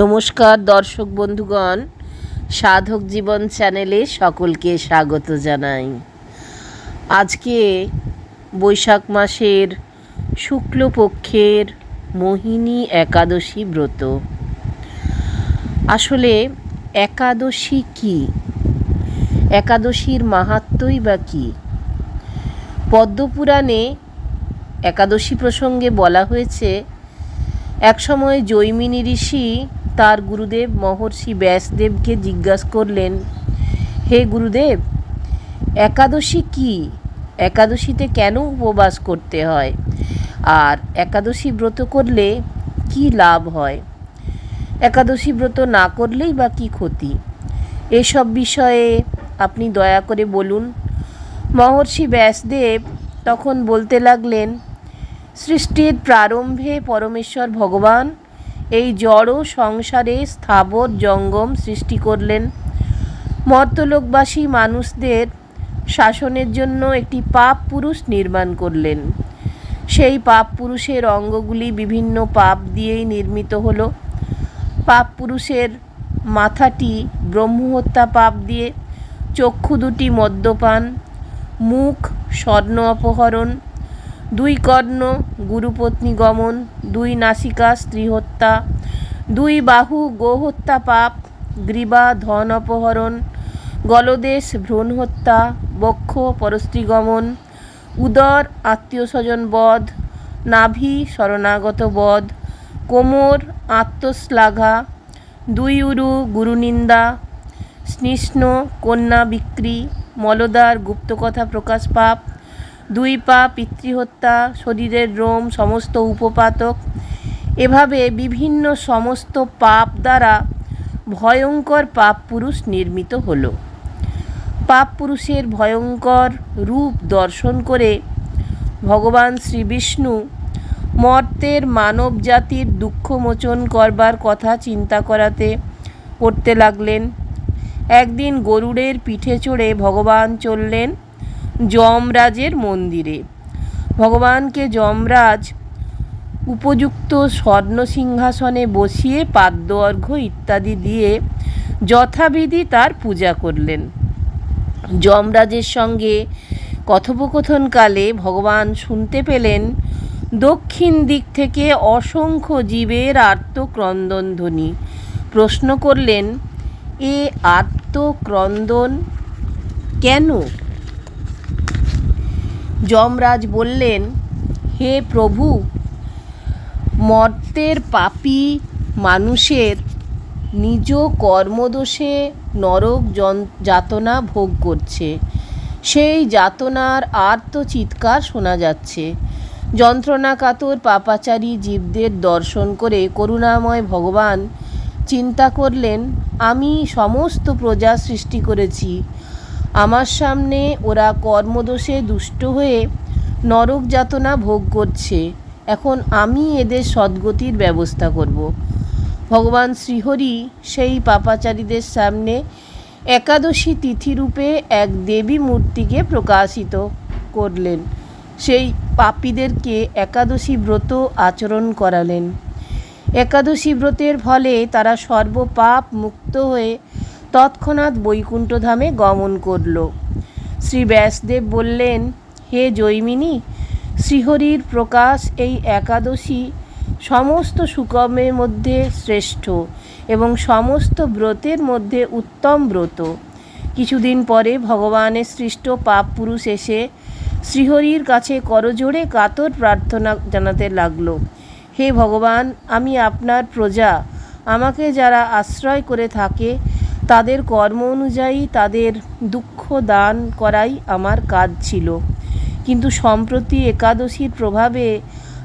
নমস্কার, দর্শক বন্ধুগণ। সাধক জীবন চ্যানেলে সকলকে স্বাগত জানাই। আজকে বৈশাখ মাসের শুক্লপক্ষের মোহিনী একাদশী ব্রত। আসলে একাদশী কি? একাদশীর মাহাত্মই বা কী? পদ্মপুরাণে একাদশী প্রসঙ্গে বলা হয়েছে, একসময় জৈমিনী ঋষি তার গুরুদেব মহর্ষি ব্যাসদেবকে জিজ্ঞাসা করলেন, হে গুরুদেব, একাদশী কি? একাদশীতে কেন উপবাস করতে হয়? আর একাদশী ব্রত করলে কি লাভ হয়? একাদশী ব্রত না করলেই বা কী ক্ষতি? এসব বিষয়ে আপনি দয়া করে বলুন। মহর্ষি ব্যাসদেব তখন বলতে লাগলেন, সৃষ্টির প্রারম্ভে পরমেশ্বর ভগবান জড় সংসারে স্থাবর জঙ্গম সৃষ্টি করলেন। মর্তলোকবাসী মানুষদের শাসনের জন্য একটি পাপ পুরুষ নির্মাণ করলেন। সেই পাপ পুরুষের অঙ্গগুলি বিভিন্ন পাপ দিয়েই নির্মিত হলো। পাপ পুরুষের মাথাটি ব্রহ্মহত্যা পাপ দিয়ে, চক্ষু দুটি মদ্যপান, মুখ স্বর্ণ অপহরণ দুই কর্ণ, গুরুপত্নী গমন, দুই নাসিকা স্ত্রী হত্যা, দুই বাহু গোহত্যা পাপ, গ্রীবা ধন অপহরণ, গলদেশ ভ্রূণ হত্যা, বক্ষ পরস্ত্রী গমন, উদর আত্মীয় স্বজন বধ, নাভি শরণাগত বধ, কোমর আত্মশ্লাঘা, দুই উরু গুরুনিন্দা, স্নিষ্ণ কন্যা বিক্রি মলদার গুপ্তকথা প্রকাশ পাপ দুই পা, পিতৃহত্যা, শরীরের রোম, সমস্ত উপপাতক। এভাবে বিভিন্ন সমস্ত পাপ দ্বারা ভয়ঙ্কর পাপ পুরুষ নির্মিত হল। পাপ পুরুষের ভয়ঙ্কর রূপ দর্শন করে ভগবান শ্রী বিষ্ণু মর্তের মানব জাতির দুঃখমোচন করবার কথা চিন্তা করাতে করতে লাগলেন। একদিন গরুড়ের পিঠে চড়ে ভগবান চললেন। যমরাজের মন্দিরে। ভগবানকে যমরাজ উপযুক্ত স্বর্ণ সিংহাসনে বসিয়ে পাদ্য অর্ঘ্য ইত্যাদি দিয়ে যথাবিধি তার পূজা করলেন। যমরাজের সঙ্গে কথোপকথনকালে ভগবান শুনতে পেলেন দক্ষিণ দিক থেকে অসংখ্য জীবের আর্তক্রন্দন ধ্বনি প্রশ্ন করলেন, এ আত্মক্রন্দন কেন? যমরাজ বললেন, হে প্রভু, মর্তের পাপী মানুষের নিজ কর্মদোষে নরক যাতনা ভোগ করছে। সেই যাতনার আর্ত চিৎকার শোনা যাচ্ছে। যন্ত্রণাকাতর পাপাচারী জীবদের দর্শন করে করুণাময় ভগবান চিন্তা করলেন, আমি সমস্ত প্রজা সৃষ্টি করেছি আমার সামনে ওরা কর্মদোষে দুষ্ট হয়ে নরক যাতনা ভোগ করছে। এখন আমি এদের সদ্গতির ব্যবস্থা করব। ভগবান শ্রীহরি সেই পাপাচারীদের সামনে একাদশী তিথিরূপে এক দেবী মূর্তিকে প্রকাশিত করলেন। সেই পাপীদেরকে একাদশী ব্রত আচরণ করালেন। একাদশী ব্রতের ফলে তারা সর্বপাপ মুক্ত হয়ে তৎক্ষণাৎ বৈকুণ্ঠধামে গমন করল। শ্রী ব্যাসদেব বললেন, হে জৈমিনী, শ্রীহরির প্রকাশ এই একাদশী সমস্ত সুকর্মের মধ্যে শ্রেষ্ঠ এবং সমস্ত ব্রতের মধ্যে উত্তম ব্রত। কিছুদিন পরে ভগবানের সৃষ্ট পাপ পুরুষ এসে শ্রীহরির কাছে করজোড়ে কাতর প্রার্থনা জানাতে লাগল, হে ভগবান, আমি আপনার প্রজা। আমাকে যারা আশ্রয় করে থাকে তাদের কর্ম অনুযায়ী তাদের দুঃখ দান করাই আমার কাজ ছিল। কিন্তু সম্প্রতি একাদশীর প্রভাবে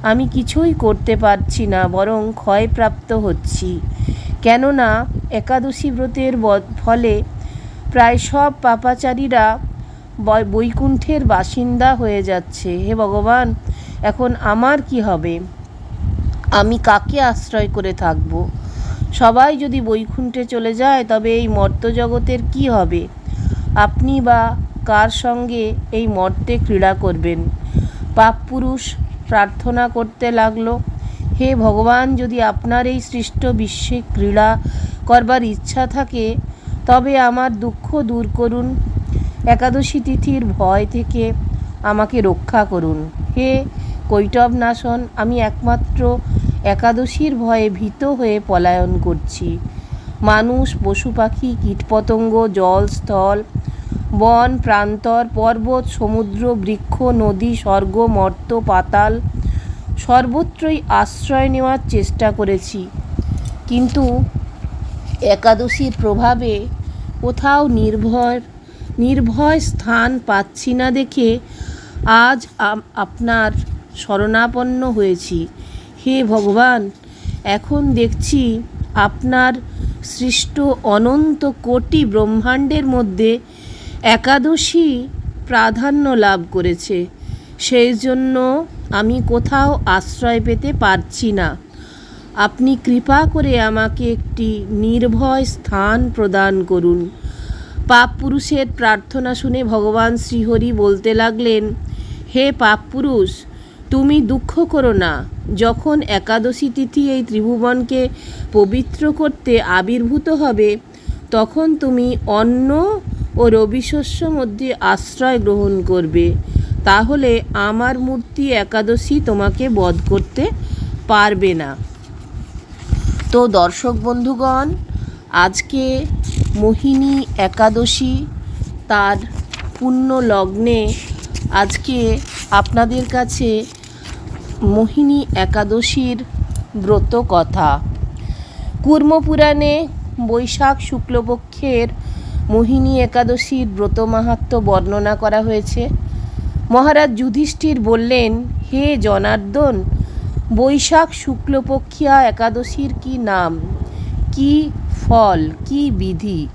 আমি কিছুই করতে পারছি না, বরং ক্ষয়প্রাপ্ত হচ্ছি। কেননা একাদশী ব্রতের ফলে প্রায় সব পাপাচারীরা বৈকুণ্ঠের বাসিন্দা হয়ে যাচ্ছে। হে ভগবান, এখন আমার কি হবে? আমি কাকে আশ্রয় করে থাকব? সবাই যদি বৈকুণ্ঠে চলে যায়, তবে এই মর্তজগতের কি হবে? আপনি বা কার সঙ্গে এই মর্তে ক্রীড়া করবেন? পাপ পুরুষ প্রার্থনা করতে লাগল। হে ভগবান, যদি আপনার এই সৃষ্ট বিশ্বে ক্রীড়া করবার ইচ্ছা থাকে, তবে আমার দুঃখ দূর করুন। একাদশী তিথির ভয় থেকে আমাকে রক্ষা করুন। হে কৈটব নাশন আমি একমাত্র একাদশীর ভয়ে ভীত হয়ে পলায়ন করছি। মানুষ, পশু পাখি, কীটপতঙ্গ, জল, স্থল, বন, প্রান্তর, পর্বত, সমুদ্র, বৃক্ষ, নদী, স্বর্গ, মর্ত, পাতাল, সর্বত্রই আশ্রয় নেওয়ার চেষ্টা করেছি। কিন্তু একাদশীর প্রভাবে কোথাও নির্ভর নির্ভয় স্থান পাচ্ছি না দেখে আজ আপনার শরণাপন্ন হয়েছি। হে ভগবান, এখন দেখছি আপনার সৃষ্ট অনন্ত কোটি ব্রহ্মাণ্ডের মধ্যে একাদশী প্রাধান্য লাভ করেছে। সেই জন্য আমি কোথাও আশ্রয় পেতে পারছি না। আপনি কৃপা করে আমাকে একটি নির্ভয় স্থান প্রদান করুন। পাপ পুরুষের প্রার্থনা শুনে ভগবান শ্রীহরি বলতে লাগলেন, হে পাপ পুরুষ তুমি দুঃখ করো না। যখন একাদশী তিথি এই ত্রিভুবনকে পবিত্র করতে আবির্ভূত হবে, তখন তুমি অন্ন ও রবিশস্য মধ্যে আশ্রয় গ্রহণ করবে। তাহলে আমার মূর্তি একাদশী তোমাকে বধ করতে পারবে না। তো দর্শক বন্ধুগণ, আজকে মোহিনী একাদশী তার পুণ্য লগ্নে আজকে আপনাদের কাছে মোহিনী একাদশীর ব্রত কথা। কুর্মপুরাণে বৈশাখ শুক্লপক্ষের মোহিনী একাদশীর ব্রত মাহাত্ম্য বর্ণনা করা হয়েছে। মহারাজ যুধিষ্ঠির বললেন, হে জনার্দন, বৈশাখ শুক্লপক্ষিয়া একাদশীর কি নাম? কি ফল? কি বিধি?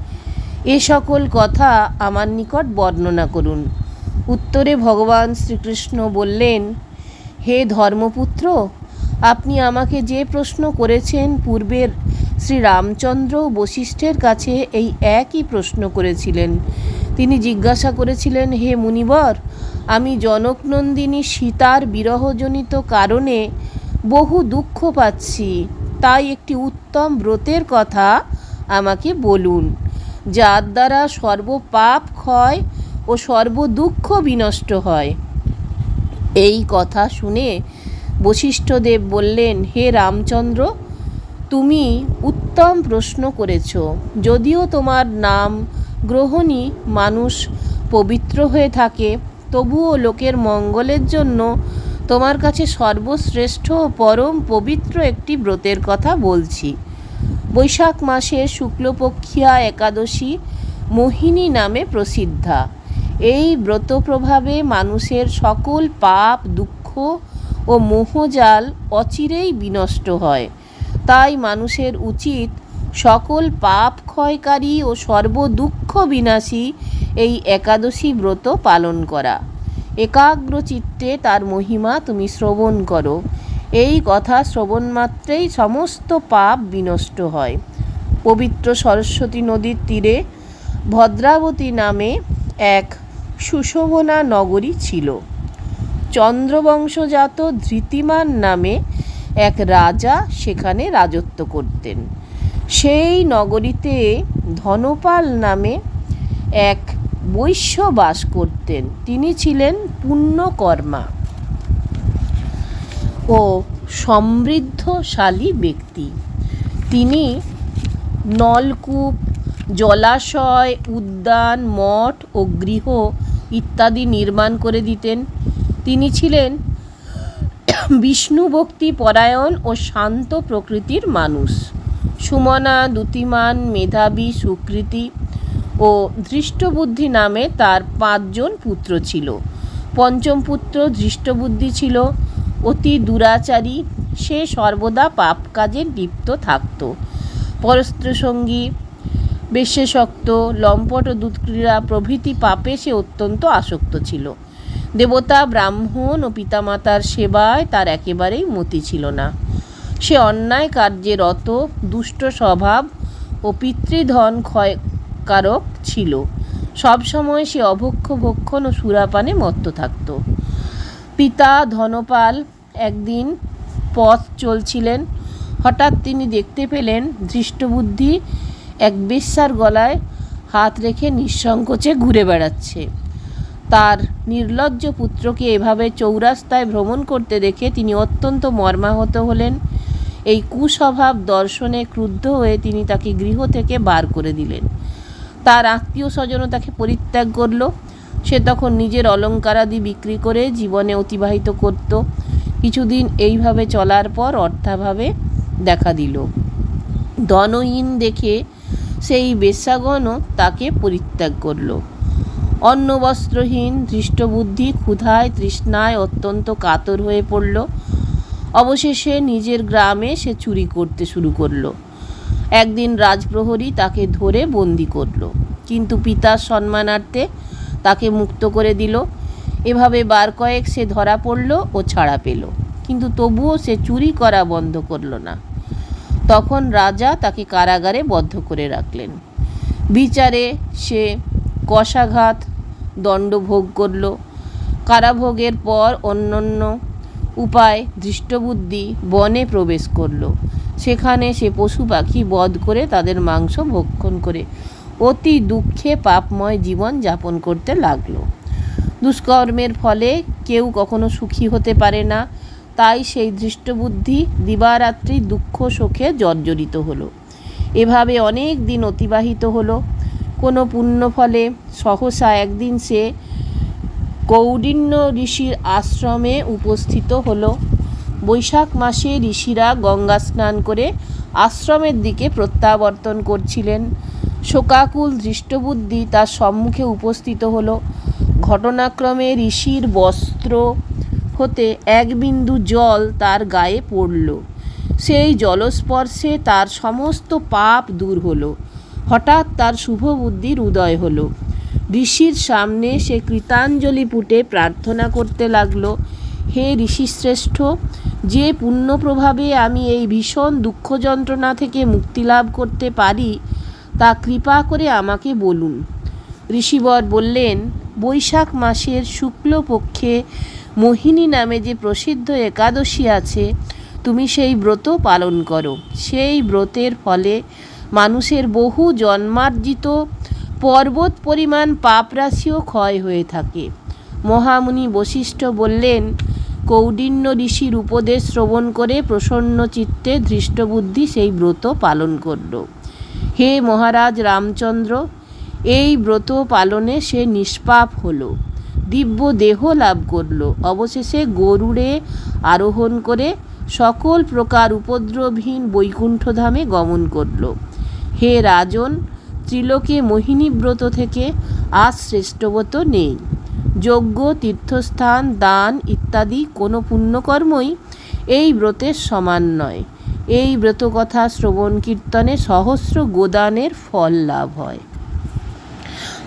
এ সকল কথা আমার নিকট বর্ণনা করুন। উত্তরে ভগবান শ্রীকৃষ্ণ বললেন হে ধর্মপুত্র, আপনি আমাকে যে প্রশ্ন করেছেন পূর্বের শ্রী রামচন্দ্র বশিষ্ঠের কাছে এই একই প্রশ্ন করেছিলেন। তিনি জিজ্ঞাসা করেছিলেন, হে মুনিবর, আমি জনকনন্দিনী সীতার বিরহজনিত কারণে বহু দুঃখ পাচ্ছি। তাই একটি উত্তম ব্রতের কথা আমাকে বলুন, যার দ্বারা সর্বপাপ ক্ষয় ও সর্বদুঃখ বিনষ্ট হয়। এই কথা শুনে বশিষ্ঠদেব বললেন, হে রামচন্দ্র, তুমি উত্তম প্রশ্ন করেছ। যদিও তোমার নাম গ্রহণী মানুষ পবিত্র হয়ে থাকে, তবুও লোকের মঙ্গলের জন্য তোমার কাছে সর্বশ্রেষ্ঠ ও পরম পবিত্র একটি ব্রতের কথা বলছি। বৈশাখ মাসের শুক্লপক্ষিয়া একাদশী মোহিনী নামে প্রসিদ্ধা। এই ব্রত প্রভাবে মানুষের সকল পাপ, দুঃখ ও মোহজাল অচিরেই বিনষ্ট হয়। তাই মানুষের উচিত সকল পাপ ক্ষয়কারী ও সর্বদুঃখ বিনাশী এই একাদশী ব্রত পালন করা। একাগ্র চিত্তে তার মহিমা তুমি শ্রবণ করো। এই কথা শ্রবণ মাত্রেই সমস্ত পাপ বিনষ্ট হয়। পবিত্র সরস্বতী নদীর তীরে ভদ্রাবতী নামে এক সুশোভনা নগরী ছিল। চন্দ্রবংশজাত ধৃতিমান নামে এক রাজা সেখানে রাজত্ব করতেন। সেই নগরীতে ধনপাল নামে এক বৈশ্য বাস করতেন। তিনি ছিলেন পুণ্যকর্মা ও সমৃদ্ধশালী ব্যক্তি। তিনি নলকূপ, জলাশয়, উদ্যান, মঠ ও গৃহ ইত্যাদি নির্মাণ করে দিতেন। তিনি ছিলেন বিষ্ণু ভক্তি পরায়ণ ও শান্ত প্রকৃতির মানুষ। সুমনা, দুতিমান, মেধাবী, সুকৃতি ও ধৃষ্টবুদ্ধি নামে তার পাঁচজন পুত্র ছিল। পঞ্চম পুত্র ধৃষ্টবুদ্ধি ছিল। অতি দুরাচারী, সে সর্বদা পাপ কাজে লিপ্ত থাকত। পরস্ত্রসঙ্গী বেশ্যশক্ত লম্পট ও দুধক্রীড়া প্রভৃতি পাপে সে অত্যন্ত আসক্ত ছিল। দেবতা, ব্রাহ্মণ ও পিতামাতার সেবায় তার একেবারেই মতি ছিল না। সে অন্যায় কার্যে রত, দুষ্ট স্বভাব ও পিতৃধন ক্ষয়কারক ছিল। সবসময় সে অভক্ষ, ভক্ষণ ও সুরাপানে মত্ত থাকত। পিতা ধনপাল একদিন পথ চলছিলেন। হঠাৎ তিনি দেখতে পেলেন ধৃষ্টবুদ্ধি এক বেশ্যার গলায় হাত রেখে নিঃসংকোচে ঘুরে বেড়াচ্ছে। তার নির্লজ্জ পুত্রকে এভাবে চৌরাস্তায় ভ্রমণ করতে দেখে তিনি অত্যন্ত মর্মাহত হলেন। এই কুস্বভাব দর্শনে ক্রুদ্ধ হয়ে তিনি তাকে গৃহ থেকে বার করে দিলেন। তার আত্মীয় স্বজনও তাকে পরিত্যাগ করল। সে তখন নিজের অলঙ্কারাদি বিক্রি করে জীবনে অতিবাহিত করত। কিছুদিন এইভাবে চলার পর অর্থাভাবে দেখা দিল। ধনহীন দেখে সেই বেশ্যাগণও তাকে পরিত্যাগ করল। অন্ন বস্ত্রহীন ধৃষ্টবুদ্ধি, ক্ষুধায়, তৃষ্ণায় অত্যন্ত কাতর হয়ে পড়ল। অবশেষে নিজের গ্রামে সে চুরি করতে শুরু করল। একদিন রাজপ্রহরী তাকে ধরে বন্দি করল, কিন্তু পিতার সম্মানার্থে তাকে মুক্ত করে দিল। এভাবে বার কয়েক সে ধরা পড়ল ও ছাড়া পেল, কিন্তু তবুও সে চুরি করা বন্ধ করল না। তখন রাজা তাকে কারাগারে বদ্ধ করে রাখলেন। বিচারে সে কষাঘাত দণ্ড ভোগ করল। কারাভোগের পর অন্যান্য উপায় দৃষ্টবুদ্ধি বনে প্রবেশ করল। সেখানে সে পশু পাখি বধ করে তাদের মাংস ভক্ষণ করে অতি দুঃখে পাপময় জীবন যাপন করতে লাগল। দুষ্কর্মের ফলে কেউ কখনো সুখী হতে পারে না তাই সেই দৃষ্টবুদ্ধি দিবারাত্রি দুঃখ শোকে জর্জরিত হলো। এভাবে অনেক দিন অতিবাহিত হলো। কোনো পুণ্য ফলে সহসা একদিন সে কৌডিন্য ঋষির আশ্রমে উপস্থিত হলো। বৈশাখ মাসে ঋষিরা গঙ্গা স্নান করে আশ্রমের দিকে প্রত্যাবর্তন করছিলেন। শোকাকুল দৃষ্টবুদ্ধি তার সম্মুখে উপস্থিত হলো। ঘটনাক্রমে ঋষির বস্ত্র হতে এক বিন্দু জল তার গায়ে পড়ল। সেই জলস্পর্শে তার সমস্ত পাপ দূর হলো। হঠাৎ তার শুভ বুদ্ধির উদয় হলো। ঋষির সামনে সে কৃতাঞ্জলি পুটে প্রার্থনা করতে লাগল, হে ঋষিশ্রেষ্ঠ, যে পুণ্য প্রভাবে আমি এই ভীষণ দুঃখ যন্ত্রণা থেকে মুক্তি লাভ করতে পারি, তা কৃপা করে আমাকে বলুন। ঋষিবর বললেন, বৈশাখ মাসের শুক্লপক্ষে মোহিনী নামে যে প্রসিদ্ধ একাদশী আছে, তুমি সেই ব্রত পালন করো। সেই ব্রতের ফলে মানুষের বহু জন্মার্জিত পর্বত পরিমাণ পাপরাশিও ক্ষয় হয়ে থাকে। মহামুনি বশিষ্ঠ বললেন, কৌডিন্য ঋষির উপদেশ শ্রবণ করে প্রসন্ন চিত্তে ধৃষ্টবুদ্ধি সেই ব্রত পালন করল। হে মহারাজ রামচন্দ্র, এই ব্রত পালনে সে নিষ্পাপ হলো। দিব্য দেহ লাভ করল। অবশেষে গরুড়ে আরোহণ করে সকল প্রকার উপদ্রবহীন বৈকুণ্ঠধামে গমন করল। হে রাজন, ত্রিলোকে মোহিনী ব্রত থেকে আজ শ্রেষ্ঠব্রত নেই। যজ্ঞ, তীর্থস্থান, দান ইত্যাদি কোনো পুণ্যকর্মই এই ব্রতের সমান নয়। এই ব্রতকথা শ্রবণ কীর্তনে সহস্র গোদানের ফল লাভ হয়।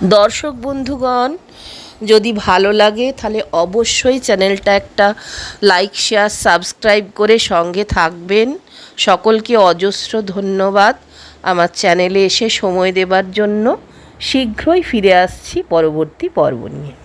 দর্শক বন্ধুগণ যদি ভালো লাগে, তাহলে অবশ্যই চ্যানেলটা একটা লাইক শেয়ার সাবস্ক্রাইব করে সঙ্গে থাকবেন। সকলকে অজস্র ধন্যবাদ আমার চ্যানেলে এসে সময় দেবার জন্য। শীঘ্রই ফিরে আসছি পরবর্তী পর্ব নিয়ে।